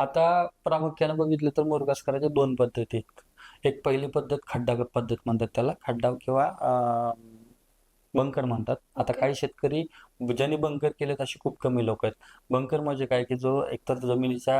आता प्रामुख्याने बघितलं तर करायच्या दोन पद्धती आहेत. एक पहिली पद्धत खड्डा पद्धत म्हणतात त्याला. खड्डा किंवा बंकर म्हणतात. आता. काही शेतकरी ज्यांनी बंकर केलेत अशी खूप कमी लोक आहेत. बंकर म्हणजे काय की जो एकतर जमिनीच्या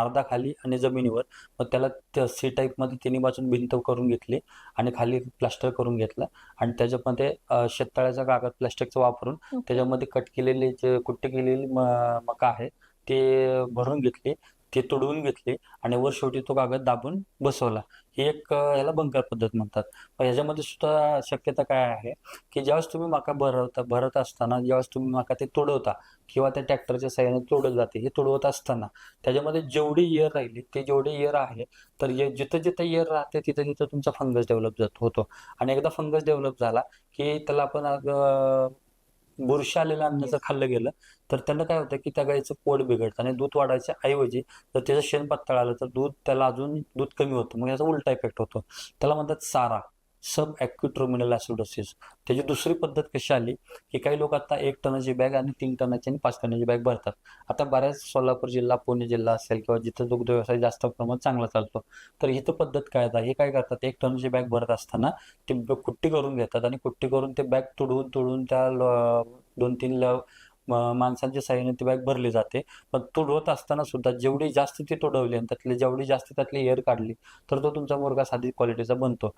अर्धा खाली आणि जमिनीवर मग त्याला सी टाईपमध्ये तिन्ही बाजून भिंत करून घेतली आणि खाली प्लास्टर करून घेतलं. आणि त्याच्यामध्ये शेततळ्याचा कागद प्लास्टिकचा वापरून. त्याच्यामध्ये कट केलेले जे कुट्टे केलेली मका आहे ते भरून घेतले. ते तुडवून घेतले आणि वर शेवटी तो कागद दाबून बसवला. ही एक ह्याला बंकर पद्धत म्हणतात. ह्याच्यामध्ये सुद्धा शक्यता काय आहे की ज्यावेळेस तुम्ही माका भरवता भरत असताना ज्यावेळेस तुम्ही माका ते तोडवता किंवा त्या ट्रॅक्टरच्या साह्याने तोडत जाते हे तोडवत असताना त्याच्यामध्ये जेवढी इयर राहिली ते जेवढे इयर आहे तर जिथं जिथं इयर राहते तिथं तिथं तुमचा फंगस डेव्हलप जात होतो. आणि एकदा फंगस डेव्हलप झाला की त्याला आपण बुरशी आलेलं अन्न जर खाल्लं गेलं तर त्यानं काय होतं की त्या गाईचं पोट बिघडतं आणि दूध वाढायच्या ऐवजी जर त्याचं शेण पातळ आलं तर दूध त्याला अजून दूध कमी होतं. मग याचा उलटा इफेक्ट होतो. त्याला म्हणतात सारा. सब ॲक्यूट रुमिनल ॲसिडोसिस त्याची दुसरी पद्धत कशी आली? की काही लोक आता एक टनाची बॅग आणि तीन टनाची आणि पाच टनाची बॅग भरतात. आता बऱ्याच सोलापूर जिल्हा पुणे जिल्हा असेल किंवा जिथं दुग्ध व्यवसाय जास्त प्रमाणात चांगला चालतो तर इथं पद्धत काय आता? हे काय करतात? एक टनाची बॅग भरत असताना ते कुट्टी करून घेतात आणि कुट्टी करून ते बॅग तुडवून तुडवून त्या दोन तीन ल- माणसांच्या साह्याने ती बॅग भरली जाते. पण तुडवत असताना सुद्धा जेवढी जास्त ती तुडवली आणि त्यातली जेवढी जास्त त्यातली एअर काढली तर तो तुमचा मुर्गा साधी क्वालिटीचा बनतो.